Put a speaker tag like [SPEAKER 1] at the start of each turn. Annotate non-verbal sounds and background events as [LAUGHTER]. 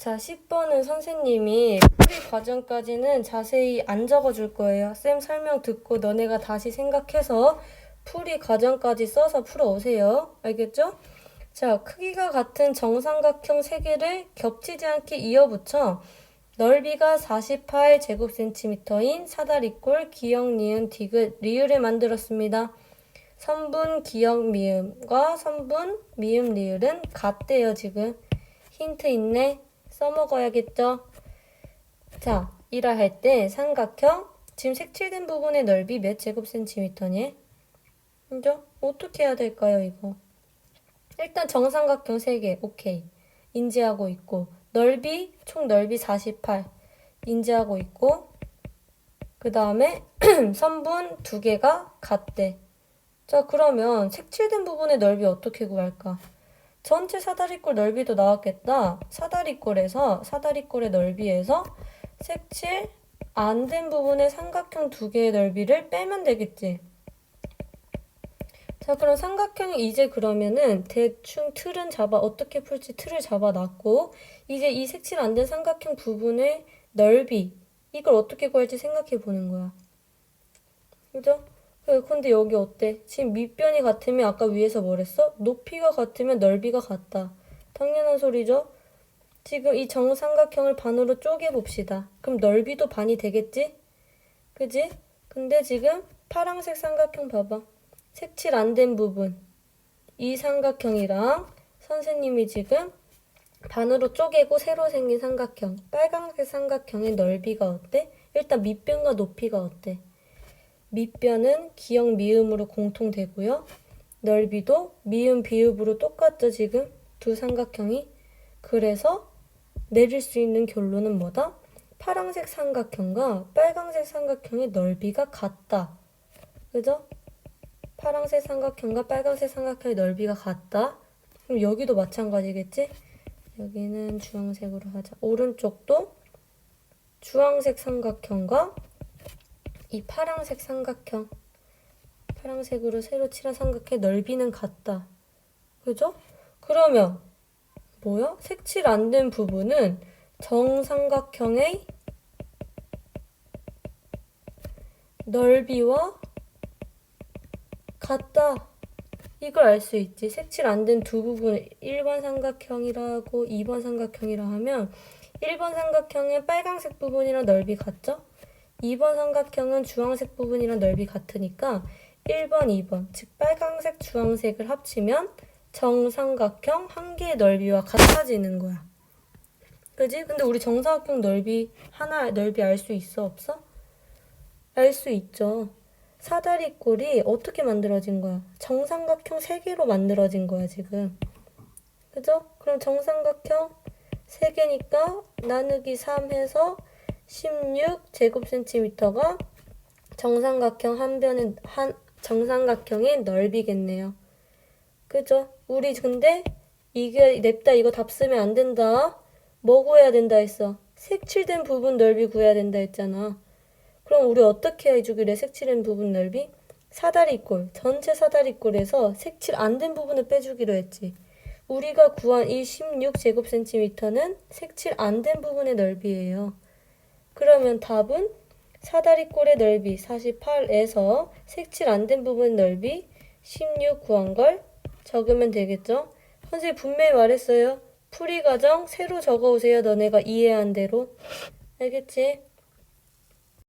[SPEAKER 1] 자, 10번은 선생님이 풀이 과정까지는 자세히 안 적어줄 거예요. 쌤 설명 듣고 너네가 다시 생각해서 풀이 과정까지 써서 풀어오세요. 알겠죠? 자, 크기가 같은 정삼각형 세 개를 겹치지 않게 이어붙여 넓이가 48제곱센티미터인 사다리꼴 기역, 니은, 디귿, 리을을 만들었습니다. 선분, 기역, 미음과 선분, 미음, 리을은 같대요, 지금. 힌트 있네. 써먹어야겠죠? 자, 이라 할 때 삼각형, 지금 색칠된 부분의 넓이 몇 제곱센티미터니? 그죠? 어떻게 해야 될까요, 이거? 일단 정삼각형 3개, 오케이. 인지하고 있고, 넓이, 총 넓이 48. 인지하고 있고, 그 다음에 [CLEARS THROAT] 선분 두 개가 같대. 자, 그러면 색칠된 부분의 넓이 어떻게 구할까? 전체 사다리꼴 넓이도 나왔겠다. 사다리꼴에서, 사다리꼴의 넓이에서 색칠 안 된 부분의 삼각형 두 개의 넓이를 빼면 되겠지. 자, 그럼 삼각형이 이제 그러면은 대충 틀은 잡아, 어떻게 풀지 틀을 잡아놨고, 이제 이 색칠 안 된 삼각형 부분의 넓이, 이걸 어떻게 구할지 생각해 보는 거야. 그죠? 그, 근데 여기 어때? 지금 밑변이 같으면 아까 위에서 뭐랬어? 높이가 같으면 넓이가 같다. 당연한 소리죠? 지금 이 정삼각형을 반으로 쪼개 봅시다. 그럼 넓이도 반이 되겠지? 그지? 근데 지금 파란색 삼각형 봐봐. 색칠 안 된 부분. 이 삼각형이랑 선생님이 지금 반으로 쪼개고 새로 생긴 삼각형. 빨간색 삼각형의 넓이가 어때? 일단 밑변과 높이가 어때? 밑변은 기역 미음으로 공통되고요. 넓이도 미음 비읍으로 똑같죠, 지금? 두 삼각형이. 그래서 내릴 수 있는 결론은 뭐다? 파란색 삼각형과 빨간색 삼각형의 넓이가 같다. 그죠? 파란색 삼각형과 빨간색 삼각형의 넓이가 같다. 그럼 여기도 마찬가지겠지? 여기는 주황색으로 하자. 오른쪽도 주황색 삼각형과 이 파란색 삼각형. 파란색으로 새로 칠한 삼각형의 넓이는 같다. 그죠? 그러면 뭐야? 색칠 안 된 부분은 정삼각형의 넓이와 같다. 이걸 알 수 있지. 색칠 안 된 두 부분을 1번 삼각형이라고 2번 삼각형이라 하면 1번 삼각형의 빨간색 부분이랑 넓이 같죠? 2번 삼각형은 주황색 부분이랑 넓이 같으니까 1번, 2번, 즉 빨간색, 주황색을 합치면 정삼각형 한 개의 넓이와 같아지는 거야. 그지? 근데 우리 정삼각형 넓이 하나 넓이 알 수 있어 없어? 알 수 있죠. 사다리꼴이 어떻게 만들어진 거야? 정삼각형 세 개로 만들어진 거야 지금. 그죠? 그럼 정삼각형 세 개니까 나누기 3 해서 16 제곱센티미터가 정삼각형 한 변의 한 정삼각형의 넓이겠네요. 그죠? 우리 근데 이게 냅다 이거 답 쓰면 안 된다. 뭐 구해야 된다 했어? 색칠된 부분 넓이 구해야 된다 했잖아. 그럼 우리 어떻게 해주기래 색칠된 부분 넓이? 사다리꼴, 전체 사다리꼴에서 색칠 안 된 부분을 빼주기로 했지. 우리가 구한 이 16제곱센티미터는 색칠 안 된 부분의 넓이에요. 그러면 답은 사다리꼴의 넓이 48에서 색칠 안 된 부분 넓이 16 구한 걸 적으면 되겠죠? 선생님 분명히 말했어요. 풀이 과정 새로 적어오세요. 너네가 이해한 대로. 알겠지?